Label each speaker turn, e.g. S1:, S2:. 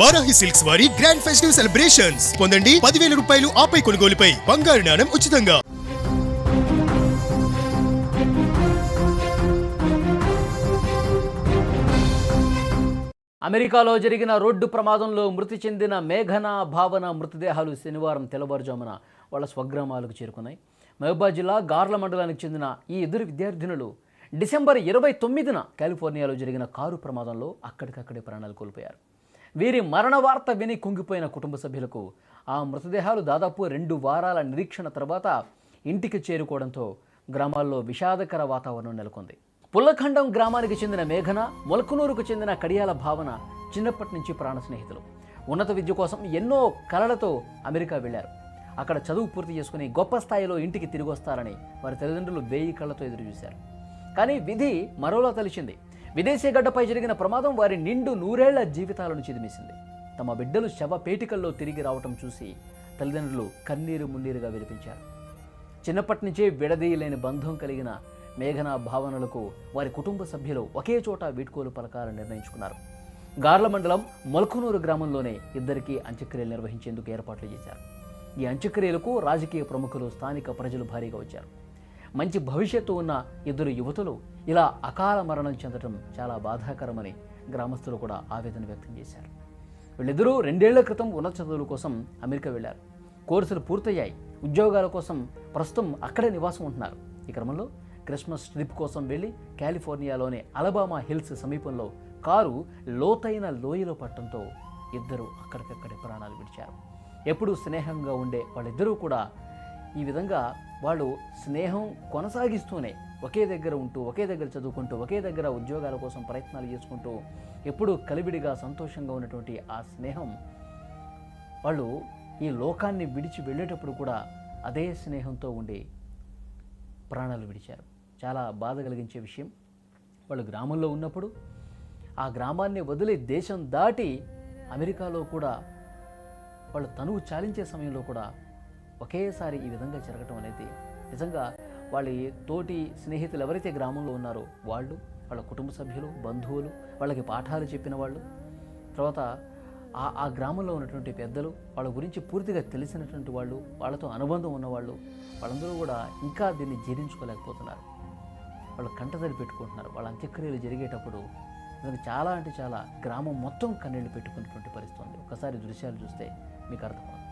S1: Varahi silks వారి grand festive celebrations పొందండి పదివేల రూపాయలు ఆపై కొనుగోలుపై. బంగారు నాణం ఉచితంగా.
S2: అమెరికాలో జరిగిన రోడ్డు ప్రమాదంలో మృతి చెందిన మేఘన భావన మృతదేహాలు శనివారం తెల్లవారుజామున వాళ్ళ స్వగ్రామాలకు చేరుకున్నాయి. మహబూబాద్ జిల్లా గార్ల మండలానికి చెందిన ఈ ఇద్దరు విద్యార్థినులు డిసెంబర్ ఇరవై తొమ్మిదిన కాలిఫోర్నియాలో జరిగిన కారు ప్రమాదంలో అక్కడికక్కడే ప్రాణాలు కోల్పోయారు. వీరి మరణ వార్త విని కుంగిపోయిన కుటుంబ సభ్యులకు ఆ మృతదేహాలు దాదాపు రెండు వారాల నిరీక్షణ తర్వాత ఇంటికి చేరుకోవడంతో గ్రామాల్లో విషాదకర వాతావరణం నెలకొంది. పుల్లఖండం గ్రామానికి చెందిన మేఘన మొలకనూరుకు చెందిన కడియాల భావన చిన్నప్పటి నుంచి ప్రాణ స్నేహితులు. ఉన్నత విద్య కోసం ఎన్నో కలలతో అమెరికా వెళ్ళారు అక్కడ చదువు పూర్తి చేసుకుని గొప్ప స్థాయిలో ఇంటికి తిరిగి వస్తారని వారి తల్లిదండ్రులు వేయి కళ్ళతో ఎదురు చూశారు కానీ విధి మరోలా తలిచింది. విదేశీ గడ్డపై జరిగిన ప్రమాదం వారి నిండు నూరేళ్ళ జీవితాలను చిదిమేసింది. తమ బిడ్డలు శవపేటికల్లో తిరిగి రావటం చూసి తల్లిదండ్రులు కన్నీరు మున్నీరుగా విలిపించారు చిన్నప్పటి నుంచే విడదీయలేని బంధం కలిగిన మేఘన భావనలకు వారి కుటుంబ సభ్యులు ఒకే చోట వీడ్కోలు పలకాలని నిర్ణయించుకున్నారు. గార్ల మండలం మొలకనూరు గ్రామంలోనే ఇద్దరికీ అంత్యక్రియలు నిర్వహించేందుకు ఏర్పాట్లు చేశారు. ఈ అంత్యక్రియలకు రాజకీయ ప్రముఖులు స్థానిక ప్రజలు భారీగా వచ్చారు. మంచి భవిష్యత్తు ఉన్న ఇద్దరు యువతులు ఇలా అకాల మరణం చెందడం చాలా బాధాకరమని గ్రామస్తులు కూడా ఆవేదన వ్యక్తం చేశారు. వీళ్ళిద్దరూ రెండేళ్ళ క్రితం ఉన్నత చదువుల కోసం అమెరికా వెళ్ళారు కోర్సులు పూర్తయ్యాయి. ఉద్యోగాల కోసం ప్రస్తుతం అక్కడే నివాసం ఉంటున్నారు. ఈ క్రమంలో క్రిస్మస్ ట్రిప్ కోసం వెళ్ళి కాలిఫోర్నియాలోని అలబామా హిల్స్ సమీపంలో కారు లోతైన లోయలో పట్టడంతో ఇద్దరు అక్కడికక్కడే ప్రాణాలు విడిచారు. ఎప్పుడూ స్నేహంగా ఉండే వాళ్ళిద్దరూ కూడా ఈ విధంగా వాళ్ళు స్నేహం కొనసాగిస్తూనే ఒకే దగ్గర ఉంటూ ఒకే దగ్గర చదువుకుంటూ ఒకే దగ్గర ఉద్యోగాల కోసం ప్రయత్నాలు చేసుకుంటూ ఎప్పుడూ కలివిడిగా సంతోషంగా ఉన్నటువంటి ఆ స్నేహం వాళ్ళు ఈ లోకాన్ని విడిచి వెళ్ళేటప్పుడు కూడా అదే స్నేహంతో ఉండి ప్రాణాలు విడిచారు. చాలా బాధ కలిగించే విషయం. వాళ్ళు గ్రామంలో ఉన్నప్పుడు ఆ గ్రామాన్ని వదిలి దేశం దాటి అమెరికాలో కూడా వాళ్ళు తనువు చాలించే సమయంలో కూడా ఒకేసారి ఈ విధంగా జరగటం అనేది నిజంగా వాళ్ళ తోటి స్నేహితులు ఎవరైతే గ్రామంలో ఉన్నారో వాళ్ళు వాళ్ళ కుటుంబ సభ్యులు బంధువులు వాళ్ళకి పాఠాలు చెప్పిన వాళ్ళు తర్వాత ఆ ఆ గ్రామంలో ఉన్నటువంటి పెద్దలు వాళ్ళ గురించి పూర్తిగా తెలిసినటువంటి వాళ్ళు వాళ్ళతో అనుబంధం ఉన్నవాళ్ళు వాళ్ళందరూ కూడా ఇంకా దీన్ని జీర్ణించుకోలేకపోతున్నారు. వాళ్ళు కంటతడి పెట్టుకుంటున్నారు. వాళ్ళ అంత్యక్రియలు జరిగేటప్పుడు నిజంగా చాలా అంటే చాలా గ్రామం మొత్తం కన్నీళ్ళు పెట్టుకున్నటువంటి పరిస్థితి ఉంది. ఒకసారి దృశ్యాలు చూస్తే మీకు అర్థమవుతుంది.